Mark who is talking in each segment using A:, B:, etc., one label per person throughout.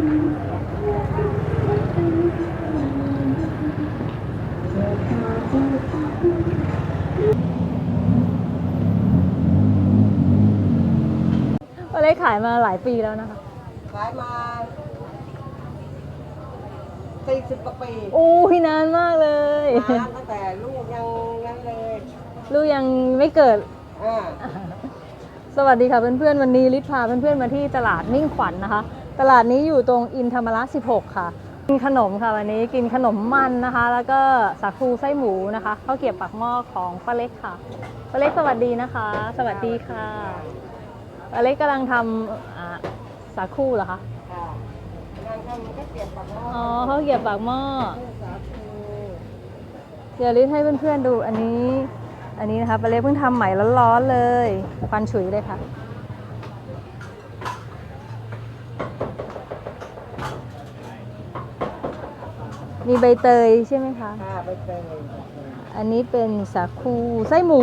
A: ป้าเล็กขายมาหลายปีแล้วนะคะ
B: ขายมาสี่สิบกว่าปี
A: โอ้พี่นานมากเลย
B: นานตั้งแต่ลูกยังนั้นเลย
A: ลูกยังไม่เกิด
B: อ่า
A: สวัสดีค่ะเพื่อนๆวันนี้ลิศพาเพื่อนๆมาที่ตลาดมิ่งขวัญนะคะ ตลาดนี้อยู่ตรงอินธรรมระ 16 ค่ะ กินขนมค่ะวันนี้กินขนมมันนะคะ แล้วก็สาคูไส้หมูนะคะข้าวเกรี๊ยวปากหม้อของป้าเล็กค่ะป้าเล็กสวัสดีนะคะ สวัสดีค่ะป้าเล็กกำลังทำอ่าสาคูเหรอคะ
B: ค่ะงานทำก็เก็บปากหม้อ
A: อ๋อข้าวเกรี๊ยวปากหม้อ
B: สาคู
A: เดี๋ยวลิศให้เพื่อนๆดูอันนี้ อันนี้นะคะป้าเล็กเพิ่งทำใหม่ร้อนๆเลยควันฉุยเลยค่ะ มีใบเตยใช่ไหมคะ
B: ค่ะไปเจอ
A: อันนี้เป็นสาคูไส้หมู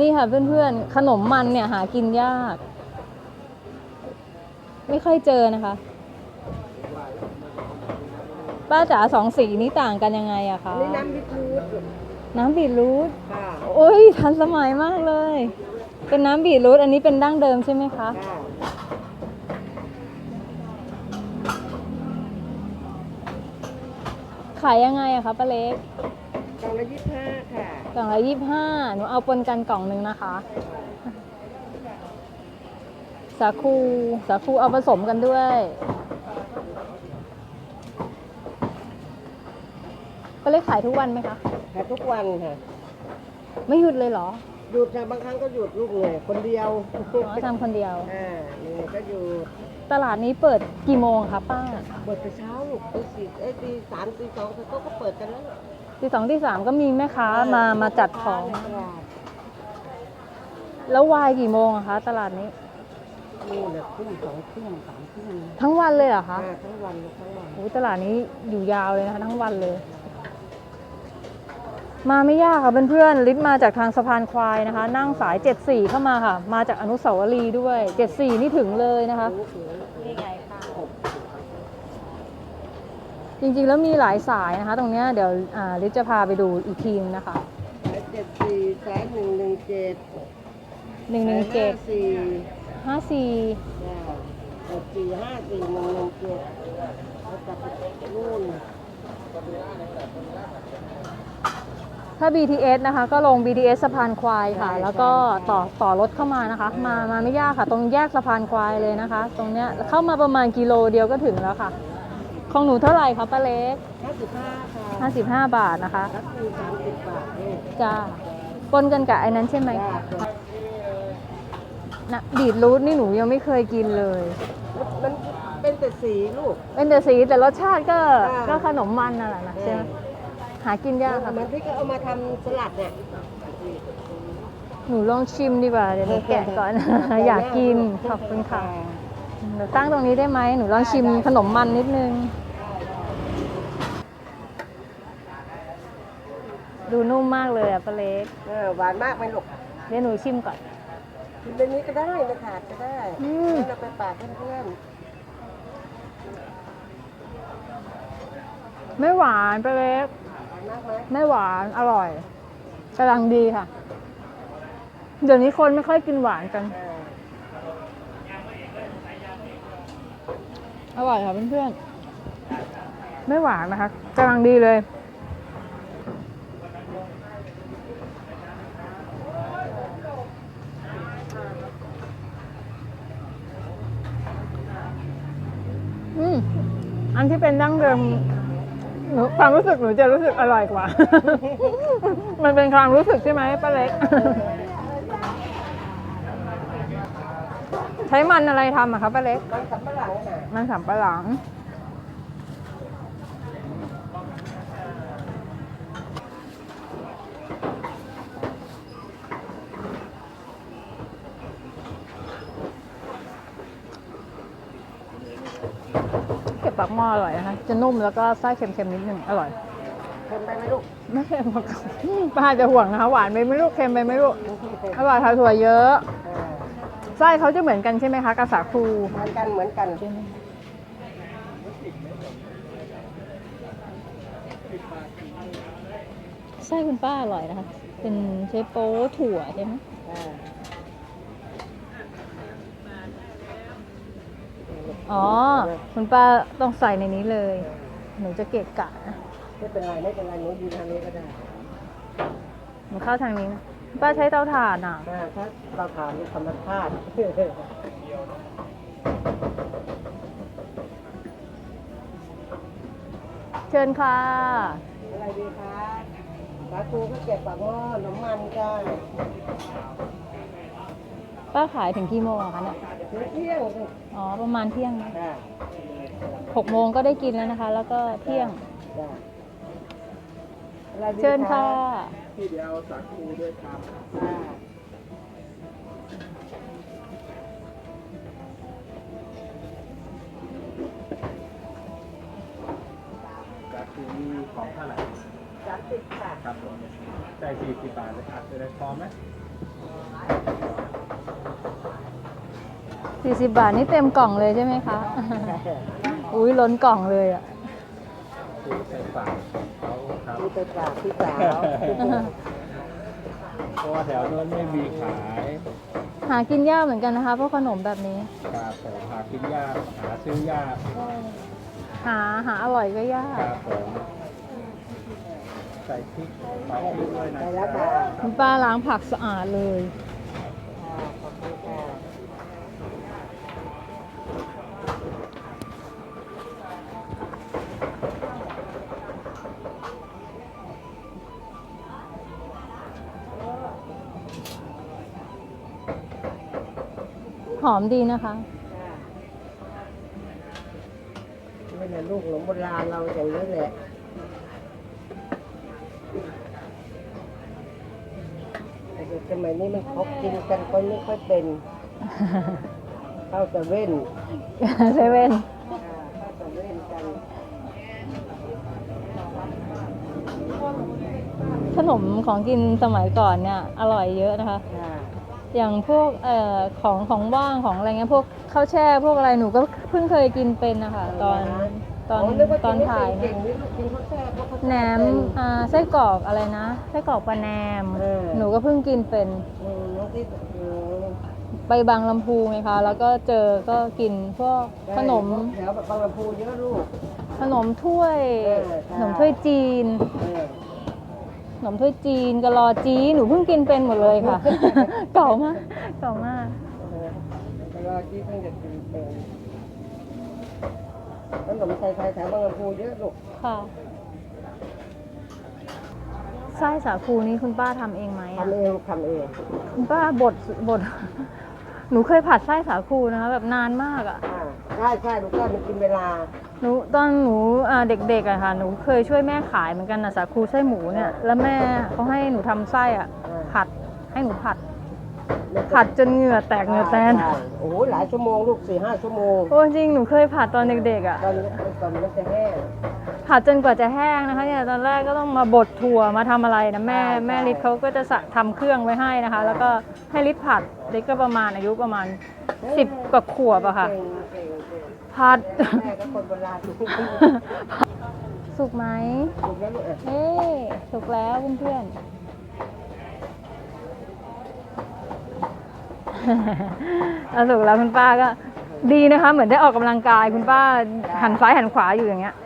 A: นี่ค่ะเพื่อนๆ ขนมมันเนี่ยหากินยาก ไม่ค่อยเจอนะคะ ป้าจ๋าสองสีนี้ต่างกันยังไงอะคะ
B: อันนี้น้ำบิทรูท
A: น้ำบีทรูท
B: ค่ะ
A: โอ้ยทันสมัยมากเลย เป็นน้ำบีทรูทอันนี้เป็นดั้งเดิมใช่ไหมคะ
B: ค่ะ
A: ขายยังไงอะคะป้าเล็ก
B: กล่องละยี่สิบห้าค่ะ
A: กล่องละยี่ห้าหนูเอาปนกันกล่องหนึ่งนะคะ สาคูสาคูเอาผสมกันด้วยป้าเล็กขายทุกวันไหมคะ
B: ขายทุกวันค่ะ
A: ไม่หยุดเลยเหรอ
B: หยุดค่ะบางครั้งก็หยุดลูกเหนื่อยคนเดียว
A: อ๋อทำคนเดียว
B: อ่าเหนื่อยก็หยุด
A: ตลาดนี้เปิดกี่โมงคะป้า
B: เปิดแต่เช้าลูกตีสี่เอ้ยตีสามตีสองเขาก็เปิดกันแล้ว
A: ตีสองตีสามก็มีแม่ค้ามามาจัดของ
B: ในตลาด
A: แล้ววายกี่โมงอะคะ ตลาดนี้
B: นู่นน่ะทุ่มสองทุ่มสามทุ่ม
A: ทั้งวันเลยเหรอคะ
B: อ่าทั้งวันเลยทั้งวัน
A: โอ้ยตลาดนี้อยู่ยาวเลยนะคะทั้งวันเลย มาไม่ยากค่ะเพื่อนๆลิศมาจากทางสะพานควายนะคะ นั่งสาย 74 เข้ามาค่ะ มาจากอนุสาวรีย์ด้วย 74 นี่ถึงเลยนะคะ
B: นี่ไงค่ะ
A: จริงๆ แล้วมีหลายสายนะคะ ตรงเนี้ยเดี๋ยวอ่าลิศจะพาไปดูอีกทีนึงนะคะ
B: เจ็ดสี่สายหนึ่งหนึ่งเจ็ด
A: 117
B: สี่
A: 54
B: เจ็ดสี่ห้าสี่หนึ่งหนึ่งเจ็ดแล้วกลับไปนู่น
A: ถ้า BTS นะคะ ก็ลง BTS สะพานควายค่ะแล้วก็ต่อต่อรถเข้ามานะคะ มามาไม่ยากค่ะ ตรงแยกสะพานควายเลยนะคะ ตรงเนี้ยเข้ามาประมาณกิโลเดียวก็ถึงแล้วค่ะ ของหนูเท่าไหร่คะป้าเล็ก
B: ห้าสิบห้าค่ะ
A: 55 บาทนะคะ
B: รับคือสามสิบบาทเอง
A: จ้าปนกันกับไอ้นั้นใช่ไหม
B: จ้า
A: นะบีทรูทนี่หนูยังไม่เคยกินเลย
B: มันเป็นแต่สีลูก
A: เป็นแต่สีแต่รสชาติก็
B: อ่า
A: ก็ขนมมันนั่นแหละนะใช่ไหมหากินยากค่ะ
B: มันที่เขาเอามาทำสลัดเนี่ย
A: หนูลองชิมดีกว่า เดี๋ยวหนูแกะก่อน อยากกิน ขอบคุณค่ะ หนูตั้งตรงนี้ได้ไหม หนูลองชิมขนมมันนิดนึง ดูนุ่มมากเลยอะป้าเล็ก
B: เออหวานมากไหมลูก
A: เดี๋ยวหนูชิมก่อน
B: กินเป็นนี้ก็ได้ไม่ขาดก็ได้
A: อืม
B: เราไปฝากเพื่อน
A: ไม่หวานป้าเล็ก
B: ๆหวานมากไหม
A: ไม่หวานอร่อยกำลังดีค่ะ เดี๋ยวนี้คนไม่ค่อยกินหวานกัน
B: ออ
A: อร่อยค่ะเพื่อนๆ ไม่หวานนะคะกำลังดีเลย อืม อันที่เป็นดั้งเดิม หนูความรู้สึกหนูจะรู้สึกอร่อยกว่า มันเป็นความรู้สึกใช่ไหมป้าเล็ก ใช้มันอะไรทำอะคะป้าเล็ก
B: มันสับปะหลัง
A: มันสำปะหลัง ปากหม้ออร่อยนะคะจะนุ่มแล้วก็ไส้เค็มๆนิดนึงอร่อย
B: เค็มไปไหมลูก
A: ไม่เค็มหรอกป้าจะห่วงนะคะหวานไปไหม่ลูกเค็มไปไหม่ลูกอร่อยค่ะถั่วเยอะ
B: อ่า
A: ไส้เขาจะเหมือนกันใช่ไหมคะกระสาคู
B: เหมือนกันเหมือนกัน
A: ไส้คุณป้าอร่อยนะคะ เป็นเชฟโป๊ถั่วใช่ไหม
B: อ่า
A: อ๋อคุณป้าต้องใส่ในนี้เลย หนูจะเกะกะนะ
B: ไม่เป็นไรไม่เป็นไรหนูยืนทางนี้ก็ได้
A: หนูเข้าทางนี้นะคุณป้าใช้เตาถ่านอะ
B: อ่าถ้าเราถามนี่ธรรมชาติ
A: เชิญค่ะ
B: อะไรดีคะปลาทูก็เก็บปากหม้อน้ำมันจ้า
A: ป้าขายถึงกี่โมงอะคะเนี่ย
B: ถึง เที่ยงสิ
A: อ๋อ ประมาณเที่ยงนะ
B: จ้า
A: หกโมงก็ได้กินแล้วนะคะ แล้วก็เที่ยง
B: จ้าอะไรดี
A: เชิญค่ะ
C: พี่เดียวสักครูด้วยครับ
B: อ่า
C: สักครูมีของเท่าไหร่
B: จัดติดค่ะ
C: ครับผมใจสี่สิบบาทเลยอัดเลยพอไหม
A: 40บาทนี่เต็มกล่องเลยใช่ไหมคะ อุ้ยล้นกล่องเลยอะ
C: ซื้อใส่ฝากเขาครับ
B: พี่ไปฝากพี่สาว
C: เพราะว่าแถวโน้นไม่มีขาย
A: หากินยากเหมือนกันนะคะพวกขนมแบบนี้
C: ครับผมหากินยากหาซื้อยาก
A: หาหาอร่อยก็ยาก
C: ครับผมใส่พริกใส่พริกด้วยนะ
B: ไปแล้วค่ะ
A: คุณป้าล้างผักสะอาดเลย หอมดีนะคะ
B: นี่แหละลูกหลงโบราณเราอย่างนี้แหละแต่เด็กสมัยนี้มันเขากินกันก็ไม่ค่อยเป็น เข้าแต่เว้น
A: เซเว่น
B: อ่าเข้าแต่เว้นกัน
A: ขนมของกินสมัยก่อนเนี่ย อร่อยเยอะนะคะ
B: ค่ะ
A: อย่างพวกเอ่อของของว่างของอะไรเงี้ยพวกข้าวแช่พวกอะไรหนูก็เพิ่งเคยกินเป็นนะคะตอนตอน
B: นึกว่
A: ตอน
B: กิไม่
A: ถ่าย
B: เก่
A: เนี่ย
B: งๆนี่ลูกกินข้าวแช่เพราะข้าวช่
A: แหนม
B: เป็น
A: อ่าไส้กรอกอะไรนะไส้กรอกปลาแหนม
B: เออ
A: หนูก็เพิ่งกินเป็น
B: อืมน้องที่อืม
A: ไปบางลำพูไงคะ แล้วก็เจอก็กินพวกขนม
B: แถวแบบบางลำพูเยอะลูก
A: ขนมถ้วย
B: เออใช่
A: ขนมถ้วยจีน
B: เออ
A: ขนมถ้วยจีนกะลอจีหนูเพิ่งกินเป็นหมดเลยค่ะ เก่ามากเก่ามาก
B: เออแล้วก็ที่เพิ่งจะกินเป็นขนมไทยๆแถวบางลำพูเยอะลูก
A: ค่ะไส้สาคูนี้คุณป้าทำเองไหมอะ
B: ทำเองทำเอง
A: คุณป้าบดบด หนูเคยผัดไส้สาคูนะคะแบบนานมากอะ
B: อ่าใช่ใช่ลูกก็มันกินเวลา
A: หนูตอนหนูอ่าเด็กๆอะค่ะหนูเคยช่วยแม่ขายเหมือนกันนะสาคูไส้หมูเนี่ยแล้วแม่เขาให้หนูทำไส้อะ
B: อ่า
A: ผัดให้หนูผัด ผัดจนเหงื่อแตกเหงื่อแตน
B: ใช่โอ้โหหลายชั่วโมงลูกสี่ห้าชั่วโมง
A: โอ้จริงหนูเคยผัดตอนเด็กๆอะ
B: ตอนนี้ตอนนี้มันจะแห้ง
A: ผัดจนกว่าจะแห้งนะคะเนี่ยตอนแรกก็ต้องมาบดถั่วมาทำอะไรนะแม่
B: ใช่
A: แม่ฤทธิ์เขาก็จะสะทำเครื่องไว้ให้นะคะ แล้วก็ให้ฤทธิ์ผัดฤทธิ์ก็ประมาณอายุประมาณสิบกว่าขวบอะค่ะ
B: เก่งเก่งเก่ง
A: ผัด
B: แม่ก็คนโบราณถูก
A: สุกไหม
B: แล้วลูกเออ
A: เอ๊ะสุกแล้วเพื่อนๆ เอาสุกแล้วคุณป้าก็ ดีนะคะ เหมือนได้ออกกำลังกายคุณป้าหันซ้ายหันขวาอยู่อย่างเงี้ย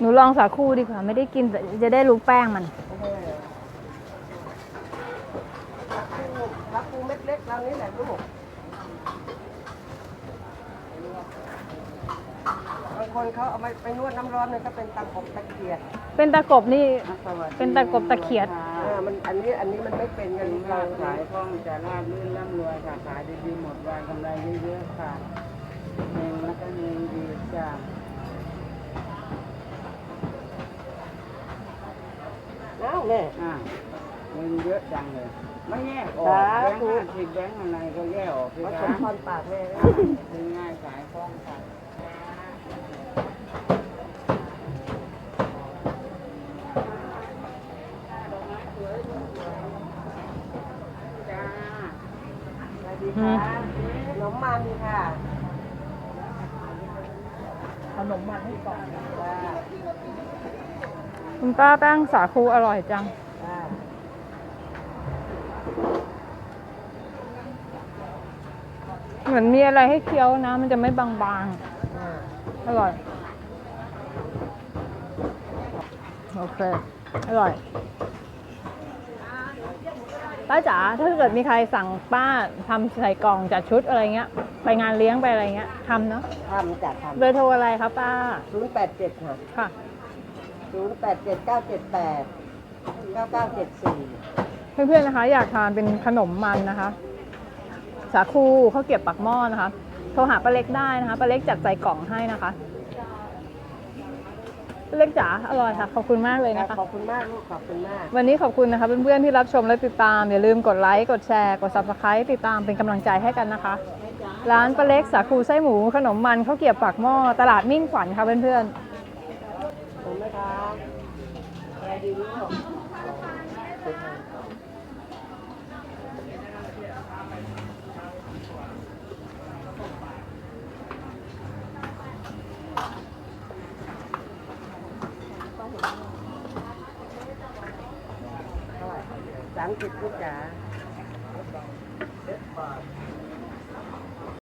A: หนูลองสาคูดีกว่า ไม่ได้กินแต่จะได้รู้แป้งมัน
B: รับปูเม็ดเล็กเรานี่แหละลูกบาง คนเขาเอาไปไปนวดน้ำร้อนเนี่ยก็เป็นตะกบตะเกียบ
A: เป็นตะกบนี่เป็นตะกบตะเขียด
B: อ่ามันอันนี้อันนี้มันไม่เป็นกัน
D: ค้า
B: เรา
D: ขายคล่องจะราบรื่นร่ำรวยค่ะขายดีๆหมดวันกำไรเยอะๆค่ะเฮงแล้วก็เฮงดีจ้ะ
B: เอ้าแม่
D: อ่าเงินเยอะจังเลยไม่แยกออก
B: สา
D: แบงค์
B: ธุ
D: ห้าสิบแบงค์อะไรก็แยกออกสิ
B: มา
D: ค
B: ส
D: รั
B: ม
D: บ
B: พรปากแม่นะ
D: เป็นง่ายสายคล้องกันจ้า
B: สวัสดีค่ะขน มันค่ะ
A: ขนมมันให้ก่อน
B: จ้า
A: คุณป้าแป้งสาคูอร่อยจัง
B: จ้า
A: เหมือนมีอะไรให้เคี้ยวนะ มันจะไม่บาง
B: จ้า
A: ๆ อร่อย โอเค อร่อย ป้าจ๋าถ้าเกิดมีใครสั่งป้าทำใส่กล่องจัดชุดอะไรเงี้ย ไปงานเลี้ยงไปอะไรเงี้ยทำเนาะ
B: ทำจัดท
A: เบอร์โทรอะไรครับป้าำ
B: ศูนย์แปดเจ็ดค่ะ
A: ค่ะ
B: ศูนย์แปดเจ็ดเก้าเจ็ดแปดเก้าเก้าเจ็ดสี่
A: เพื่อนๆนะคะ อยากทานเป็นขนมมันนะคะ สาคูข้าวเกรียบปักหม้อนะคะ โทรหาป้าเล็กได้นะคะป้าเล็กจัดใส่กล่องให้นะคะป้า เล็กจ๋าอร่อยค่ะ ขอบคุณมากเลยนะคะ
B: ขอบคุณมากลูกขอบคุณมาก
A: วันนี้ขอบคุณนะคะเพื่อนๆที่รับชมและติดตาม อย่าลืมกดไลค์ กดแชร์ กด subscribe ติดตามเป็นกำลังใจให้กันนะคะ ร้านป้าเล็กสาคูไส้หมู ขนมมันข้าวเกรียบปากหม้อตลาดมิ่งขวัญค่ะเพื่อน
B: ผมไหมครับอะไร ดีลูกสามสิบลูกจ๋า